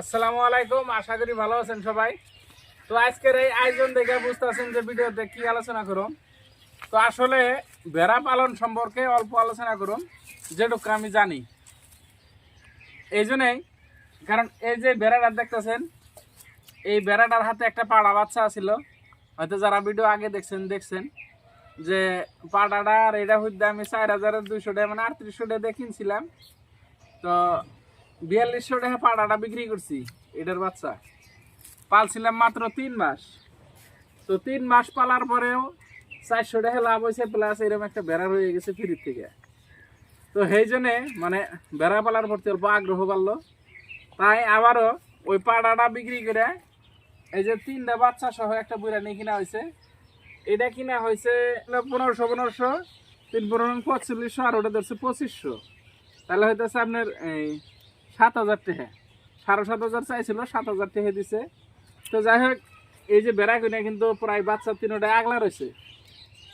আসসালামু আলাইকুম, আশা করি ভালো আছেন সবাই। তো আজকের এই আয়োজন দেখে বুঝতে আছেন যে ভিডিওতে কি আলোচনা করুন। তো আসলে ভেড়া পালন সম্পর্কে অল্প আলোচনা করুন, যেটুকু আমি জানি। এই জন্যই, কারণ এই যে ভেড়াটা দেখতেছেন, এই ভেড়াটার হাতে একটা পাড়া বাচ্চা ছিল হয়তো যারা ভিডিও আগে দেখছেন দেখছেন যে পাড়াটার এটা হইতে আমি চার হাজার দুইশো মানে আটত্রিশশো টাকা তো বিয়াল্লিশশো টাকা পাড়াটা বিক্রি করছি, এটার বাচ্চা। পালছিলাম মাত্র তিন মাস। তো তিন মাস পালার পরেও চারশো টাকা লাভ হয়েছে প্লাস এরকম একটা বেড়া রয়ে গেছে ফ্রির থেকে। তো সেই জন্যে মানে বেড়া পালার প্রতি অল্প আগ্রহ বাড়লো। তাই আবারও ওই পাড়াটা বিক্রি করে এই যে তিনটা বাচ্চা সহ একটা বিরিয়ানি কিনা হয়েছে। এটা কিনা হয়েছে পনেরোশো পনেরোশো, তিন পনেরো পঁয়তাল্লিশশো আর ওটা ধরছে পঁচিশশো। তাহলে হইতেছে আপনার এই সাত হাজার টাকা সাড়ে সাত হাজার চাইছিল, সাত হাজার টাকা দিছে। তো যাই হোক, এই যে বেড়া কিনে কিন্তু প্রায় বাচ্চা তিনটা আগলা রয়েছে।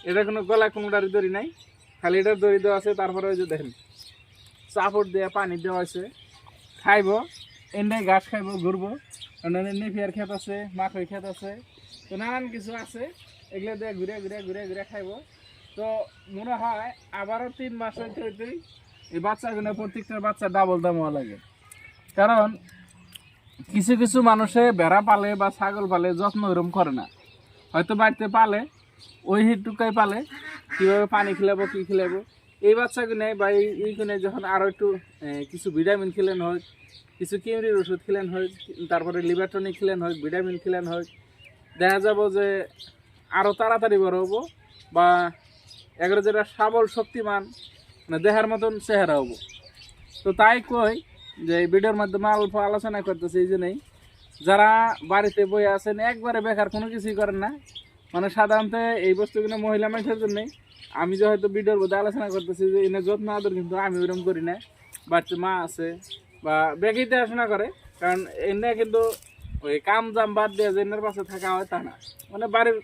এটা কোনো গলা কোনোটার দড়ি নাই। খালি এটার দড়ি দেওয়া আছে, তারপরে ওই যে দেখেন, চাপড় দেওয়া পানি দেওয়া আছে খাইব, এনে ঘাস খাইব, ঘুরবো। নেফিয়ার খেত আছে মাখই খেত আছে। তো নানান কিছু আছে, এগুলো দিয়ে ঘুরে ঘুরে ঘুরে ঘুরে খাইব। তো মনে হয় আবারও তিন মাস হইতে এই বাচ্চাগুলো প্রত্যেকটা বাচ্চা ডাবল দাম হওয়া লাগে। কারণ কিছু কিছু মানুষে ভেড়া পালে বা ছাগল পালে যত্ন ওরম করে না। হয়তো বাড়িতে পালে, ওই হিটুকাই পালে, কীভাবে পানি খেলাবো, কী খেলাবো। এই বাচ্চাগুলো বা এই এইগুলো যখন আরও একটু কিছু ভিটামিন খেলেন হোক, কিছু কিমরির ওষুধ খেলেন হোক, তারপরে লিভার টনিক খেলেন হোক ভিটামিন খেলেন হোক, দেখা যাব যে আরও তাড়াতাড়ি বড় হব বা এগারো যেটা সাবল শক্তিমান মানে দেহার মতন চেহারা হব। তো তাই কই যে ভিডিওর মাধ্যমে অল্প আলোচনা করতেছি, এই জন্যই। যারা বাড়িতে বই আছেন, একবারে বেকার কোনো কিছুই করেন না। মানে সাধারণত এই বস্তুগুলো মহিলা মানুষের জন্যই আমি যে হয়তো ভিডিওর মধ্যে আলোচনা করতেছি যে এনে যত্ন, আদর কিন্তু আমি ওরকম করি না। বাড়িতে মা আছে বা বেগেই দেখাশোনা করে, কারণ এনে কিন্তু ওই কাম জাম বাদ দিয়ে যে এনের পাশে থাকা হয় তা না। মানে বাড়ির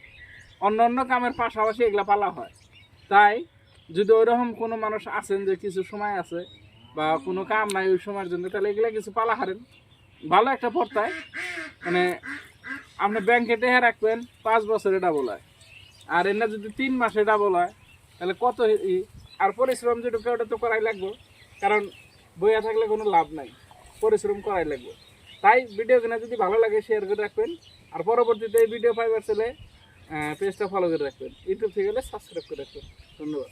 অন্য অন্য কামের পাশাপাশি এগুলা পালা হয়। তাই যদি ওইরকম কোনো মানুষ আছেন যে কিছু সময় আছে বা কোনো কাম নাই ওই সময়ের জন্য, তাহলে এগুলা কিছু পালা হারেন। ভালো একটা পড়তায় মানে আপনি ব্যাংকে টেহা রাখবেন, পাঁচ বছরে ডাবল হয়। আর এনে যদি তিন মাসে ডাবল হয়, তাহলে কত আর পরিশ্রম যেটুকু, ওটা তো করাই লাগবে। কারণ বইয়া থাকলে কোনো লাভ নাই, পরিশ্রম করাই লাগবে। তাই ভিডিও কিনা যদি ভালো লাগে শেয়ার করে রাখবেন। আর পরবর্তীতে এই ভিডিও পাইবার চলে পেজটা ফলো করে রাখবেন। ইউটিউব থেকে গেলে সাবস্ক্রাইব করে রাখবেন। ধন্যবাদ।